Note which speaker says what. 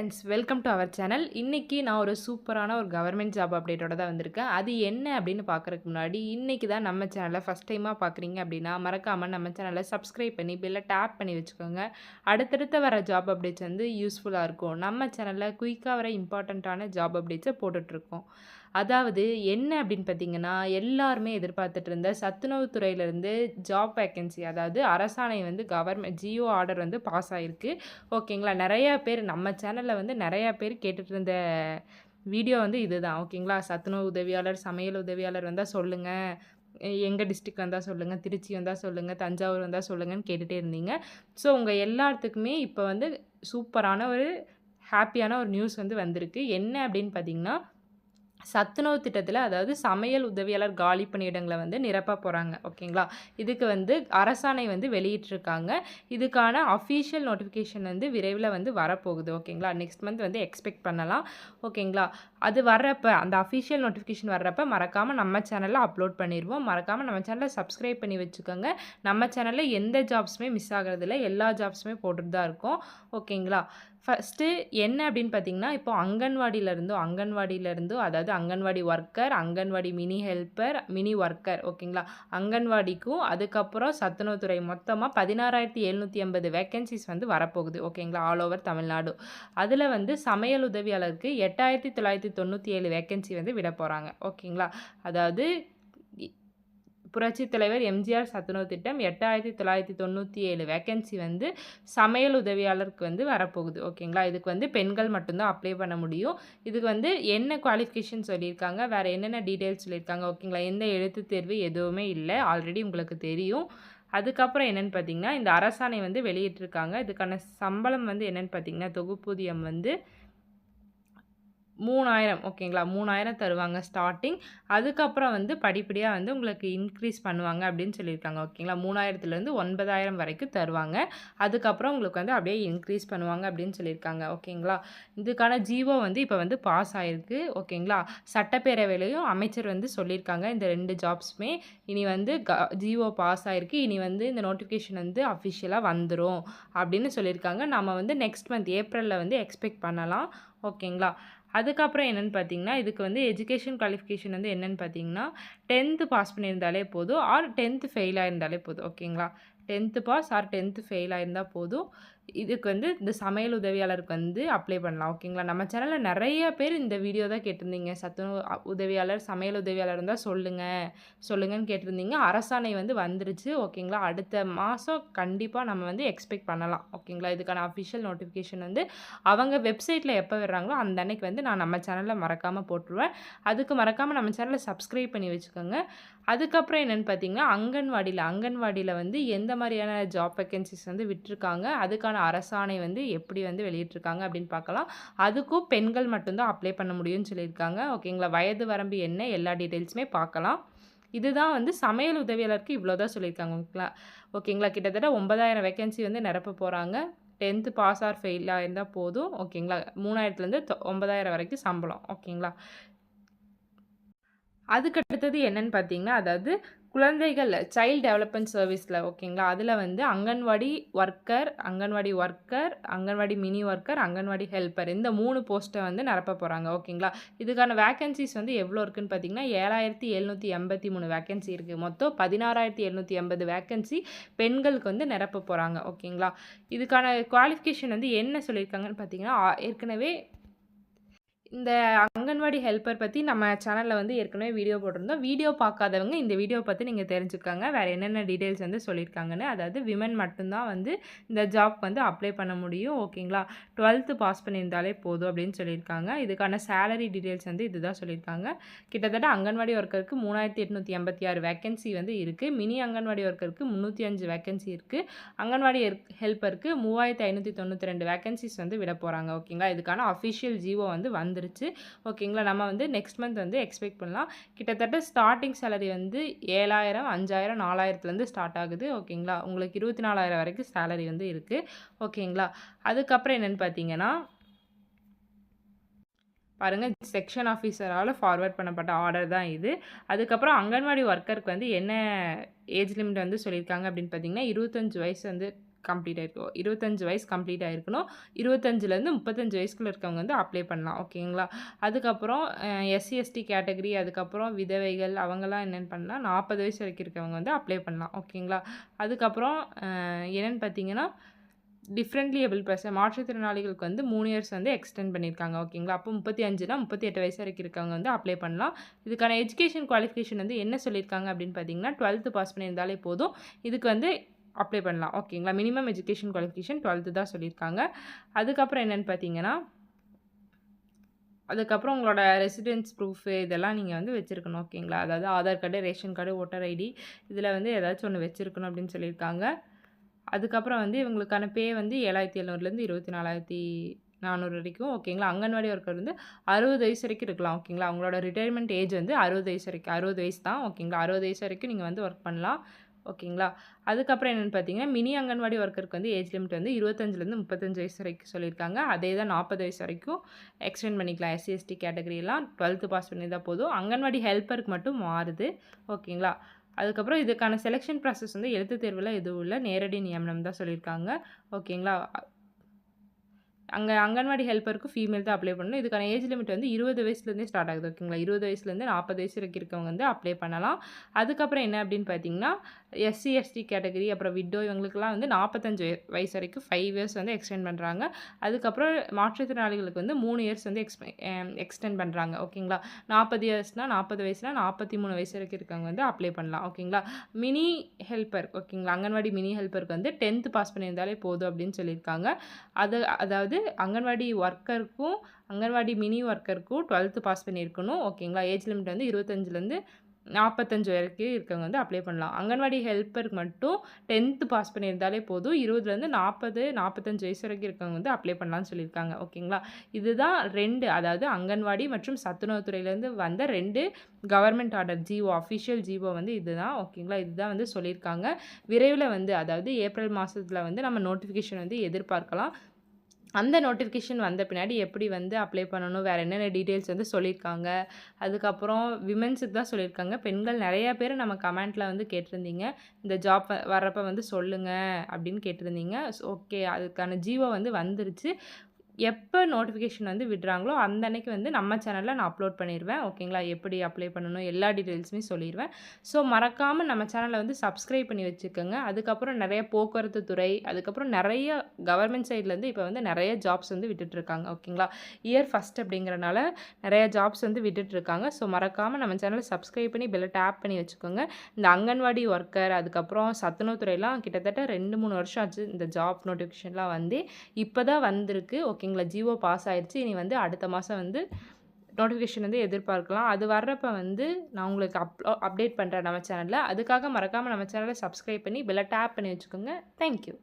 Speaker 1: Friends welcome to our channel இன்றைக்கி நான் ஒரு சூப்பரான ஒரு கவர்மெண்ட் ஜாப் அப்டேட்டோட தான் வந்திருக்கேன். அது என்ன அப்படின்னு பார்க்குறதுக்கு முன்னாடி இன்றைக்கி தான் நம்ம சேனலை ஃபஸ்ட் டைமாக பார்க்குறீங்க அப்படின்னா மறக்காமல் நம்ம சேனலை சப்ஸ்கிரைப் பண்ணி பில்லை டேப் பண்ணி வச்சுக்கோங்க. அடுத்தடுத்த வர ஜாப் அப்டேட்ஸ் வந்து யூஸ்ஃபுல்லாக இருக்கும். நம்ம சேனலில் குயிக்காக வர இம்பார்ட்டண்ட்டான ஜாப் அப்டேட்ஸை போட்டுட்ருக்கோம் அதாவது என்ன அப்படின்னு பார்த்தீங்கன்னா எல்லாருமே எதிர்பார்த்துட்டு இருந்த சத்துணவுத் துறையிலேருந்து ஜாப் வேக்கன்சி அதாவது அரசாணை வந்து கவர்மெண்ட் ஜியோ ஆர்டர் வந்து பாஸ் ஆகிருக்கு ஓகேங்களா நிறையா பேர் நம்ம சேனலில் வந்து நிறையா பேர் கேட்டுட்டு இருந்த வீடியோ வந்து இதுதான். ஓகேங்களா சத்துணவு உதவியாளர் சமையல் உதவியாளர் வந்தால் சொல்லுங்கள் எங்கள் டிஸ்ட்ரிக் வந்தால் சொல்லுங்கள் திருச்சி வந்தால் சொல்லுங்கள் தஞ்சாவூர் வந்தால் சொல்லுங்கன்னு கேட்டுகிட்டே இருந்தீங்க. ஸோ உங்கள் எல்லாத்துக்குமே இப்போ வந்து சூப்பரான ஒரு ஹாப்பியான ஒரு நியூஸ் வந்து வந்திருக்கு. என்ன அப்படின்னு பார்த்தீங்கன்னா சத்துணவு திட்டத்தில் அதாவது சமையல் உதவியாளர் காலி பணியிடங்களை வந்து நிரப்ப போகிறாங்க ஓகேங்களா? இதுக்கு வந்து அரசாணை வந்து வெளியிட்டிருக்காங்க. இதுக்கான அஃபீஷியல் நோட்டிஃபிகேஷன் வந்து விரைவில் வந்து வரப்போகுது. ஓகேங்களா? நெக்ஸ்ட் மந்த் வந்து எக்ஸ்பெக்ட் பண்ணலாம். ஓகேங்களா? அது வர்றப்ப அந்த அஃபிஷியல் நோட்டிஃபிகேஷன் வர்றப்ப மறக்காமல் நம்ம சேனலில் அப்லோட் பண்ணிடுவோம் மறக்காமல் நம்ம சேனலை சப்ஸ்கிரைப் பண்ணி வச்சுக்கோங்க. நம்ம சேனலில் எந்த ஜாப்ஸுமே மிஸ் ஆகிறதில்ல. எல்லா ஜாப்ஸுமே போட்டுட்டு தான் இருக்கோம். ஓகேங்களா? ஃபஸ்ட்டு என்ன அப்படின்னு பார்த்தீங்கன்னா இப்போ அங்கன்வாடியிலேருந்தோ அங்கன்வாடியிலேருந்தோ அதாவது Anganwadi worker Anganwadi mini helper mini worker ஓகேங்களா? அங்கன்வாடிக்கும் அதுக்கப்புறம் சத்துணவுத்துறை மொத்தமாக பதினாறாயிரத்தி எழுநூற்றி ஐம்பது வேக்கன்சிஸ் வந்து வரப்போகுது ஓகேங்களா? All over Tamil Nadu. அதில் வந்து சமையல் உதவியாளருக்கு எட்டாயிரத்தி தொள்ளாயிரத்தி தொண்ணூற்றி ஏழு வேக்கன்சி வந்து விட போகிறாங்க ஓகேங்களா? அதாவது புரட்சி தலைவர் எம்ஜிஆர் சத்துணவு திட்டம் எட்டாயிரத்தி தொள்ளாயிரத்தி தொண்ணூற்றி ஏழு வேக்கன்சி வந்து சமையல் உதவியாளருக்கு வந்து வரப்போகுது. ஓகேங்களா இதுக்கு வந்து பெண்கள் மட்டும்தான் அப்ளை பண்ண முடியும். இதுக்கு வந்து என்ன குவாலிஃபிகேஷன் சொல்லியிருக்காங்க? வேறு என்னென்ன டீட்டெயில்ஸ் சொல்லியிருக்காங்க? ஓகேங்களா எந்த எழுத்து தேர்வு எதுவுமே இல்லை. ஆல்ரெடி உங்களுக்கு தெரியும். அதுக்கப்புறம் என்னென்னு பார்த்தீங்கன்னா இந்த அரசாணை வந்து வெளியிட்டிருக்காங்க. இதுக்கான சம்பளம் வந்து என்னென்னு பார்த்தீங்கன்னா தொகுப்பூதியம் வந்து மூணாயிரம் ஓகேங்களா? மூணாயிரம் தருவாங்க ஸ்டார்டிங் அதுக்கப்புறம் வந்து படிப்படியாக வந்து உங்களுக்கு இன்க்ரீஸ் பண்ணுவாங்க அப்படின்னு சொல்லியிருக்காங்க ஓகேங்களா? மூணாயிரத்துலேருந்து ஒன்பதாயிரம் வரைக்கும் தருவாங்க. அதுக்கப்புறம் உங்களுக்கு வந்து அப்படியே இன்க்ரீஸ் பண்ணுவாங்க அப்படின்னு சொல்லியிருக்காங்க ஓகேங்களா? இதுக்கான ஜீவோ வந்து இப்போ வந்து பாஸ் ஆகிருக்கு ஓகேங்களா? சட்டப்பேரவையிலையும் அமைச்சர் வந்து சொல்லியிருக்காங்க இந்த ரெண்டு ஜாப்ஸுமே இனி வந்து க ஜிஓ பாஸ் ஆகிருக்கு இனி வந்து இந்த நோட்டிஃபிகேஷன் வந்து அஃபிஷியலாக வந்துடும் அப்படின்னு சொல்லியிருக்காங்க. நம்ம வந்து நெக்ஸ்ட் மந்த் ஏப்ரலில் வந்து எக்ஸ்பெக்ட் பண்ணலாம் ஓகேங்களா? அதுக்கப்புறம் என்னென்னு பார்த்தீங்கன்னா இதுக்கு வந்து எஜுகேஷன் குவாலிஃபிகேஷன் வந்து என்னென்னு பார்த்தீங்கன்னா டென்த்து பாஸ் பண்ணியிருந்தாலே போதும் ஆர் டென்த்து ஃபெயில் ஆயிருந்தாலே போதும். ஓகேங்களா tenth pass or tenth fail ஆயிருந்தால் போதும். இதுக்கு வந்து இந்த சமையல் உதவியாளருக்கு வந்து அப்ளை பண்ணலாம் ஓகேங்களா நம்ம சேனலில் நிறைய பேர் இந்த வீடியோ தான் கேட்டிருந்தீங்க. சத்துணவு உதவியாளர் சமையல் உதவியாளர் இருந்தால் சொல்லுங்கள் சொல்லுங்கன்னு கேட்டிருந்தீங்க. அரசாணை வந்து வந்துருச்சு ஓகேங்களா அடுத்த மாதம் கண்டிப்பாக நம்ம வந்து எக்ஸ்பெக்ட் பண்ணலாம் ஓகேங்களா இதுக்கான அஃபிஷியல் நோட்டிஃபிகேஷன் வந்து அவங்க வெப்சைட்டில் எப்போ விடுறாங்களோ அந்த அன்னைக்கு வந்து நான் நம்ம சேனலில் மறக்காமல் போட்டுருவேன். அதுக்கு மறக்காமல் நம்ம சேனலை சப்ஸ்கிரைப் பண்ணி வச்சுக்கோங்க. அதுக்கப்புறம் என்னென்னு பார்த்தீங்கன்னா அங்கன்வாடியில் அங்கன்வாடியில் வந்து எந்த மாதிரியான ஜாப் வேக்கன்சிஸ் வந்து விட்டுருக்காங்க அதுக்கான அரசாணை வந்து எப்படி வந்து வெளியிட்ருக்காங்க அப்படின்னு பார்க்கலாம். அதுக்கும் பெண்கள் மட்டும்தான் அப்ளை பண்ண முடியும்னு சொல்லியிருக்காங்க. ஓகேங்களா வயது வரம்பு என்ன எல்லா டீட்டெயில்ஸுமே பார்க்கலாம். இதுதான் வந்து சமையல் உதவியாளருக்கு இவ்வளோ தான் சொல்லியிருக்காங்க. ஓகேங்களா? ஓகேங்களா? கிட்டத்தட்ட ஒன்பதாயிரம் வேக்கன்சி வந்து நிரப்ப போகிறாங்க டென்த்து பாஸ் ஆர் ஃபெயிலாக இருந்தால் போதும். ஓகேங்களா? மூணாயிரத்துலேருந்து ஒன்பதாயிரம் வரைக்கும் சம்பளம். ஓகேங்களா? அதுக்கடுத்தது என்னன்னு பார்த்தீங்கன்னா அதாவது குழந்தைகள் சைல்டு டெவலப்மெண்ட் சர்வீஸில் ஓகேங்களா அதில் வந்து Anganwadi worker Anganwadi worker Anganwadi mini worker Anganwadi helper இந்த மூணு போஸ்ட்டை வந்து நிரப்ப போகிறாங்க ஓகேங்களா இதுக்கான வேக்கன்சிஸ் வந்து எவ்வளோ இருக்குன்னு பார்த்தீங்கன்னா ஏழாயிரத்தி எழுநூற்றி எண்பத்தி மூணு வேக்கன்சி இருக்குது மொத்தம் பதினாறாயிரத்தி எழுநூற்றி எண்பது வேக்கன்சி பெண்களுக்கு வந்து நிரப்ப போகிறாங்க ஓகேங்களா இதுக்கான குவாலிஃபிகேஷன் வந்து என்ன சொல்லியிருக்காங்கன்னு பார்த்தீங்கன்னா ஏற்கனவே இந்த அங்கன்வாடி ஹெல்ப்பர் பற்றி நம்ம சேனலில் வந்து ஏற்கனவே வீடியோ போட்டிருந்தோம். வீடியோ பார்க்காதவங்க இந்த வீடியோ பற்றி நீங்கள் தெரிஞ்சுக்காங்க. வேறு என்னென்ன டீட்டெயில்ஸ் வந்து சொல்லியிருக்காங்கன்னு அதாவது விமன் மட்டும்தான் வந்து இந்த ஜாப் வந்து அப்ளை பண்ண முடியும் ஓகேங்களா? டுவெல்த்து பாஸ் பண்ணியிருந்தாலே போதும் அப்படின்னு சொல்லியிருக்காங்க. இதுக்கான சேலரி டீட்டெயில்ஸ் வந்து இதுதான் சொல்லியிருக்காங்க. கிட்டத்தட்ட அங்கன்வாடி ஒர்க்கருக்கு மூணாயிரத்தி எட்நூற்றி எண்பத்தி ஆறு வேக்கன்சி வந்து இருக்குது மினி அங்கன்வாடி ஒர்க்கருக்கு முந்நூற்றி அஞ்சு வேக்கன்சி இருக்குது அங்கன்வாடி ஹெல்ப்பருக்கு மூவாயிரத்தி ஐநூற்றி தொண்ணூற்றி ரெண்டு வேக்கன்சிஸ் வந்து விட போகிறாங்க ஓகேங்களா? இதுக்கான அஃபிஷியல் ஜீவோ வந்து வந்து வந்துருச்சு. ஓகேங்களா? நம்ம வந்து நெக்ஸ்ட் மந்த் வந்து எக்ஸ்பெக்ட் பண்ணலாம். கிட்டத்தட்ட ஸ்டார்டிங் சேலரி வந்து ஏழாயிரம் அஞ்சாயிரம் நாலாயிரத்துலேருந்து ஸ்டார்ட் ஆகுது. ஓகேங்களா? உங்களுக்கு இருபத்தி நாலாயிரம் வரைக்கும் சேலரி வந்து இருக்குது ஓகேங்களா? அதுக்கப்புறம் என்னென்னு பார்த்தீங்கன்னா பாருங்கள் செக்ஷன் ஆஃபீஸரால் ஃபார்வேர்ட் பண்ணப்பட்ட ஆர்டர் தான் இது. அதுக்கப்புறம் அங்கன்வாடி ஒர்க்கருக்கு வந்து என்ன ஏஜ் லிமிட் வந்து சொல்லியிருக்காங்க அப்படின்னு பார்த்தீங்கன்னா இருபத்தஞ்சி வயசு வந்து கம்ப்ளீட் ஆகிருக்கும் இருபத்தஞ்சு வயசு கம்ப்ளீட் ஆகிருக்கணும் இருபத்தஞ்சிலேருந்து முப்பத்தஞ்சு வயசுக்குள்ள இருக்கவங்க வந்து அப்ளை பண்ணலாம். ஓகேங்களா அதுக்கப்புறம் எஸ்சி எஸ்டி கேட்டகரி அதுக்கப்புறம் விதவைகள் அவங்கெல்லாம் என்னென்னு பண்ணலாம். நாற்பது வயசு வரைக்கும் இருக்கவங்க வந்து அப்ளை பண்ணலாம். ஓகேங்களா அதுக்கப்புறம் என்னென்னு பார்த்தீங்கன்னா டிஃப்ரெண்ட்லி எபிள் பர்சன் மாற்றுத்திறனாளிகளுக்கு வந்து மூணு இயர்ஸ் வந்து எக்ஸ்டெண்ட் பண்ணியிருக்காங்க. ஓகேங்களா அப்போ முப்பத்தி அஞ்சுனா முப்பத்தி எட்டு வயசு வரைக்கும் இருக்கவங்க வந்து அப்ளை பண்ணலாம். இதுக்கான எஜுகேஷன் குவாலிஃபிகேஷன் வந்து என்ன சொல்லியிருக்காங்க அப்படின்னு பார்த்தீங்கன்னா டுவெல்த்து பாஸ் பண்ணியிருந்தாலே போதும். இதுக்கு வந்து அப்ளை பண்ணலாம். ஓகேங்களா மினிமம் எஜுகேஷன் குவாலிஃபிகேஷன் டுவெல்த்து தான் சொல்லியிருக்காங்க. அதுக்கப்புறம் என்னென்னு பார்த்தீங்கன்னா அதுக்கப்புறம் உங்களோட ரெசிடென்ஸ் ப்ரூஃபு இதெல்லாம் நீங்கள் வந்து வச்சுருக்கணும். ஓகேங்களா அதாவது Aadhaar card ration card voter ID இதில் வந்து ஏதாச்சும் ஒன்று வச்சுருக்கணும் அப்படின்னு சொல்லியிருக்காங்க. அதுக்கப்புறம் வந்து இவங்களுக்கான பே வந்து ஏழாயிரத்தி எழுநூறுலேருந்து இருபத்தி நாலாயிரத்தி நானூறு வரைக்கும். ஓகேங்களா அங்கன்வாடி ஒர்க்கர் வந்து அறுபது வயசு வரைக்கும் இருக்கலாம். ஓகேங்களா அவங்களோட ரிட்டையர்மெண்ட் ஏஜ் வந்து அறுபது வயசு வரைக்கும் அறுபது வயசு தான். ஓகேங்களா அறுபது வயசு வரைக்கும் நீங்கள் வந்து ஒர்க் பண்ணலாம். ஓகேங்களா? அதுக்கப்புறம் என்னென்னு பார்த்தீங்கன்னா மினி அங்கன்வாடி ஒர்க்கருக்கு வந்து ஏஜ் லிமிட் வந்து இருபத்தஞ்சிலேருந்து முப்பத்தஞ்சு வயசு வரைக்கும் சொல்லியிருக்காங்க. அதே தான் நாற்பது வயசு வரைக்கும் எக்ஸ்டெண்ட் பண்ணிக்கலாம். எஸ்சி எஸ்டி கேட்டகரியெல்லாம் டுவெல்த்து பாஸ் பண்ணி தான் போதும். அங்கன்வாடி ஹெல்ப்பருக்கு மட்டும் மாறுது. ஓகேங்களா? அதுக்கப்புறம் இதுக்கான செலெக்ஷன் ப்ராசஸ் வந்து எழுத்து தேர்வில் எதுவும் இல்லை. நேரடி நியமனம் தான் சொல்லியிருக்காங்க. ஓகேங்களா? அங்கே அங்கன்வாடி ஹெல்ப்பருக்கு ஃபீமேல் தான் அப்ளை பண்ணணும். இதுக்கான ஏஜ் லிமிட் வந்து இருபது வயசுலேருந்தே ஸ்டார்ட் ஆகுது ஓகேங்களா இருபது வயசுலேருந்து நாற்பது வயசு வரைக்கும் இருக்கவங்க வந்து அப்ளை பண்ணலாம். அதுக்கப்புறம் என்ன அப்படின்னு பார்த்தீங்கன்னா எஸ்சி எஸ்டி கேட்டகரி அப்புறம் விட்டோ இவங்களுக்குலாம் வந்து நாற்பத்தஞ்சு வயசு வரைக்கும் ஃபைவ் இயர்ஸ் வந்து எக்ஸ்டெண்ட் பண்ணுறாங்க அதுக்கப்புறம் மாற்றுத்திறனாளிகளுக்கு வந்து மூணு இயர்ஸ் வந்து எக்ஸ்பெ எக்ஸ்டெண்ட் eh, பண்ணுறாங்க ஓகேங்களா நாற்பது இயர்ஸ்னால் நாற்பது வயசுனால் நாற்பத்தி மூணு வயசு வரைக்கும் இருக்கவங்க வந்து அப்ளை பண்ணலாம் ஓகேங்களா மினி ஹெல்ப்பர் ஓகேங்களா அங்கன்வாடி மினி ஹெல்ப்பருக்கு வந்து டென்த்து பாஸ் பண்ணியிருந்தாலே போதும் அப்படின்னு சொல்லியிருக்காங்க. அது அதாவது அங்கன்வாடி ஒர்க்கருக்கும் அங்கன்வாடி மினி ஒர்க்கருக்கும் டுவெல்த்து பாஸ் பண்ணியிருக்கணும். ஓகேங்களா ஏஜ் லிமிட் வந்து இருபத்தஞ்சிலேருந்து நாற்பத்தஞ்சு வரைக்கும் இருக்கவங்க வந்து அப்ளை பண்ணலாம். அங்கன்வாடி ஹெல்ப்பருக்கு மட்டும் டென்த்து பாஸ் பண்ணியிருந்தாலே போதும். இருபதுலேருந்து நாற்பது நாற்பத்தஞ்சு வயசு வரைக்கும் இருக்கவங்க வந்து அப்ளை பண்ணலாம்னு சொல்லியிருக்காங்க. ஓகேங்களா இதுதான் ரெண்டு அதாவது அங்கன்வாடி மற்றும் சத்துணவுத்துறையிலேருந்து வந்த ரெண்டு government order GO official GO வந்து இதுதான். ஓகேங்களா இதுதான் வந்து சொல்லியிருக்காங்க. விரைவில் வந்து அதாவது ஏப்ரல் மாதத்தில் வந்து நம்ம நோட்டிஃபிகேஷன் வந்து எதிர்பார்க்கலாம். அந்த நோட்டிஃபிகேஷன் வந்த பின்னாடி எப்படி வந்து அப்ளை பண்ணணும் வேறு என்னென்ன டீட்டெயில்ஸ் வந்து சொல்லியிருக்காங்க அதுக்கப்புறம் விமென்ஸுக்கு தான் சொல்லியிருக்காங்க பெண்கள் நிறைய பேர் நம்ம கமெண்ட்டில் வந்து கேட்டிருந்தீங்க. இந்த ஜாப் வர்றப்ப வந்து சொல்லுங்கள் அப்படின்னு கேட்டிருந்தீங்க. ஓகே அதுக்கான ஜீவோ வந்து வந்துருச்சு. எப்போ நோட்டிஃபிகேஷன் வந்து விடுறாங்களோ அந்த அன்னைக்கு வந்து நம்ம சேனலில் நான் அப்லோட் பண்ணிடுவேன் ஓகேங்களா? எப்படி அப்ளை பண்ணணும்? எல்லா டீட்டெயில்ஸுமே சொல்லிடுவேன் ஸோ மறக்காமல் நம்ம சேனலை வந்து சப்ஸ்கிரைப் பண்ணி வச்சுக்கோங்க. அதுக்கப்புறம் நிறைய போக்குவரத்து துறை அதுக்கப்புறம் நிறைய கவர்மெண்ட் சைட்லேருந்து இப்போ வந்து நிறைய ஜாப்ஸ் வந்து விட்டுட்ருக்காங்க ஓகேங்களா? இயர் ஃபஸ்ட் அப்படிங்கிறனால நிறைய ஜாப்ஸ் வந்து விட்டுட்ருக்காங்க ஸோ மறக்காமல் நம்ம சேனலை சப்ஸ்கிரைப் பண்ணி பெல்லை டேப் பண்ணி வச்சுக்கோங்க. இந்த அங்கன்வாடி ஒர்க்கர் அதுக்கப்புறம் சத்துணவுத்துறையெல்லாம் கிட்டத்தட்ட ரெண்டு மூணு வருஷம் ஆச்சு இந்த ஜாப் நோட்டிஃபிகேஷன்லாம் வந்து. இப்போ தான் வந்திருக்கு ஓகேங்களா ஜியோ பாஸ் ஆயிடுச்சு இனி வந்து அடுத்த மாதம் வந்து நோட்டிஃபிகேஷன் வந்து எதிர்பார்க்கலாம். அது வர்றப்ப வந்து நான் உங்களுக்கு அப்லோ அப்டேட் பண்ணுறேன் நம்ம சேனலில் அதுக்காக மறக்காமல் நம்ம சேனலை சப்ஸ்கிரைப் பண்ணி பெல்லை டேப் பண்ணி வச்சுக்கோங்க. தேங்க்யூ